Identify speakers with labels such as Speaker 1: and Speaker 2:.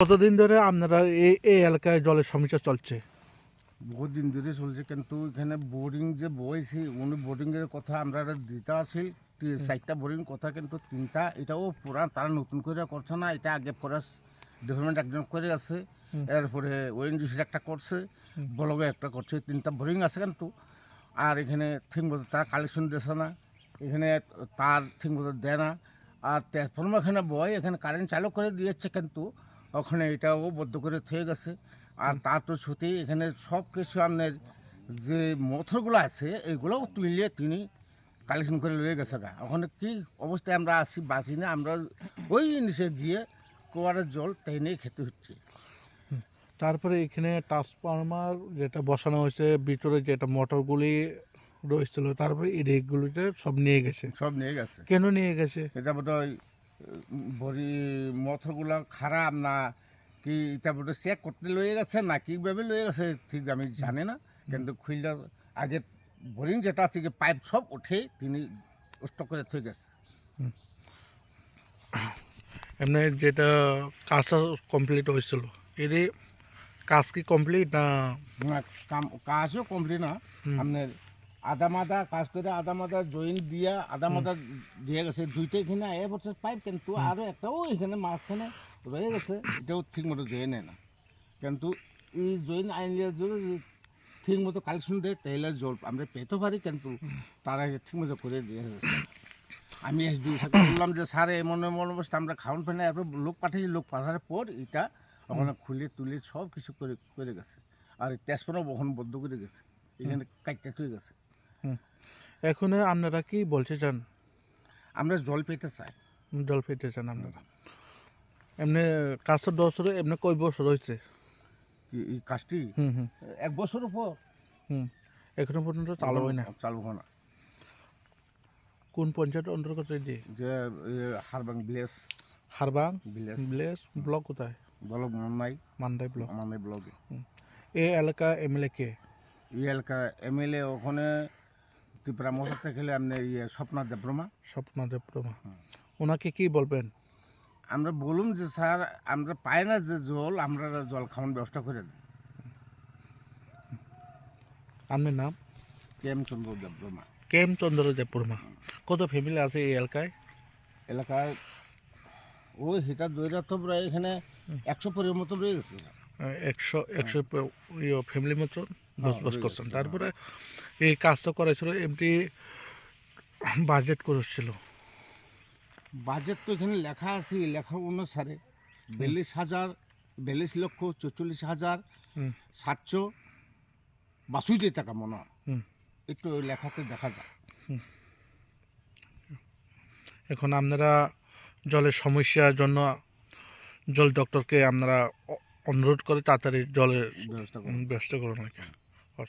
Speaker 1: কতদিন ধরে আপনারা এই এই এলাকায় জলের সমস্যা চলছে?
Speaker 2: বহুত দিন ধরে চলছে কিন্তু এখানে বোরিং যে বইছি উনি বোরিংয়ের কথা আমরা দিতে আসিল। চারটা বোরিং কথা কিন্তু তিনটা এটাও পুরা তারা নতুন করে করছে না এটা আগে ফরেস্ট ডিপার্টমেন্ট একজন করে আছে। এরপরে ওএনজিসির একটা করছে বলগে একটা করছে তিনটা বোরিং আছে কিন্তু। আর এখানে ঠিক মতো তারা কালেকশন দিচ্ছে না এখানে তার ঠিক মতো দেয় না। আর ট্রান্সফর্মার এখানে বয় এখানে কারেন্ট চালু করে দিয়েছে কিন্তু। ওখানে এটাও বদ্ধ করে থেকে গেছে। আর তার তো ছুটি এখানে সব কিছু আপনার যে মথরগুলো আছে এগুলোও তুলিয়ে তিনি কালেকশন করে লয়ে গেছে গা। ওখানে কি অবস্থায় আমরা আসি বাঁচি না আমরা ওই নিচে গিয়ে কুয়ারের জল টেনে খেতে হচ্ছে।
Speaker 1: তারপরে এখানে ট্রান্সফরমার যেটা বসানো হয়েছে ভিতরে যেটা মোটরগুলি রয়েছিল তারপরে এই রেকগুলিতে সব নিয়ে গেছে।
Speaker 2: সব নিয়ে গেছে।
Speaker 1: কেন নিয়ে গেছে?
Speaker 2: এটা বোধ বড়ি মথরগুলো খারাপ না কি এটা বোধ চেক করতে লয়ে গেছে না কীভাবে লয়ে গেছে ঠিক আমি জানি না। কিন্তু খুললে আগে বোরিং যেটা আছে কি পাইপ সব উঠে তিনি স্টক করে থয়ে গেছে।
Speaker 1: এমনি যেটা কাজটা কমপ্লিট হয়েছিল এর কাজ কি কমপ্লিট না?
Speaker 2: না, কাম কাজও কমপ্লিট না। আপনার আদা মাদা কাজ করে আদা মাদা জয়েন দিয়া আদা মাদা দিয়ে গেছে দুইটা এখানে এ বছর পাইপ কিন্তু আরও একটাও এখানে মাঝখানে রয়ে গেছে এটাও ঠিক মতো জয়েন না। কিন্তু এই জয়েন আইনলে যদি ঠিক মতো কালেকশন দেয় তাহলে জল আমরা পেতে পারি কিন্তু তারা ঠিক মতো করে দিয়ে গেছে আমি এস দুই সাথে বললাম যে স্যার এমন এমন অবস্থা আমরা খাওয়ান না এরপর লোক পাঠিয়েছি লোক পাঠানোর পর এটা ওখানে খুলে তুলে সব কিছু করে করে গেছে। আর ট্যাসপোনা বহন বদ্ধ করে গেছে। এখানে কাটটা হয়ে গেছে।
Speaker 1: এখন আপনারা কি বলতে চান?
Speaker 2: আমরা জল পেতে চাই।
Speaker 1: জল পেতে চান আপনারা। এমনি কাজটা দশ এমনি কয় বছর হয়েছে
Speaker 2: কাজটি?
Speaker 1: হুম হুম।
Speaker 2: এক বছর উপর।
Speaker 1: হুম এখনও পর্যন্ত চালু হয় না।
Speaker 2: চালু হয় না।
Speaker 1: কোন পঞ্চায়েত অন্তর্গত যে?
Speaker 2: যে Harbang village.
Speaker 1: Harbang
Speaker 2: village.
Speaker 1: Village block কোথায়?
Speaker 2: ব্লক মান্নাই।
Speaker 1: মান্দাই ব্লক।
Speaker 2: আমাদের ব্লকে।
Speaker 1: এই এলাকা এমএলএ কে?
Speaker 2: এই এলাকা এমএলএ ওখানে ত্রিপুরা মশা থেকে আপনি ইয়ে স্বপ্না দেবরমা
Speaker 1: স্বপ্নদেব প্রমা ওনাকে কি বলবেন?
Speaker 2: আমরা বলুন যে স্যার আমরা পাই না যে জল আমরা জল খাওয়ানোর ব্যবস্থা করে দিন।
Speaker 1: আপনার নাম?
Speaker 2: কেম চন্দ্র দেবরমা
Speaker 1: কেম চন্দ্র কত ফ্যামিলি আছে এই এলাকায়?
Speaker 2: এলাকায় ওই হিটা দইরা তো প্রায় এখানে একশো পরিবার মতো রয়ে গেছে স্যার।
Speaker 1: একশো একশো ফ্যামিলি মতো বসবাস
Speaker 2: রয়ে
Speaker 1: করছেন। তারপরে এই কাজ কাজটা করেছিল এমনি বাজেট করেছিল।
Speaker 2: বাজেট তো এখানে লেখা আছে লেখা অনুসারে বিয়াল্লিশ হাজার বিয়াল্লিশ লক্ষ চৌচল্লিশ হাজার সাতশো বাষট্টি টাকা মনে হয়।
Speaker 1: হুম।
Speaker 2: একটু ওই লেখাতে দেখা যায়
Speaker 1: এখন আপনারা জলের সমস্যার জন্য জল ডক্টরকে আপনারা অনুরোধ করে তাড়াতাড়ি জলের
Speaker 2: ব্যবস্থা
Speaker 1: উম, ব্যবস্থা করুন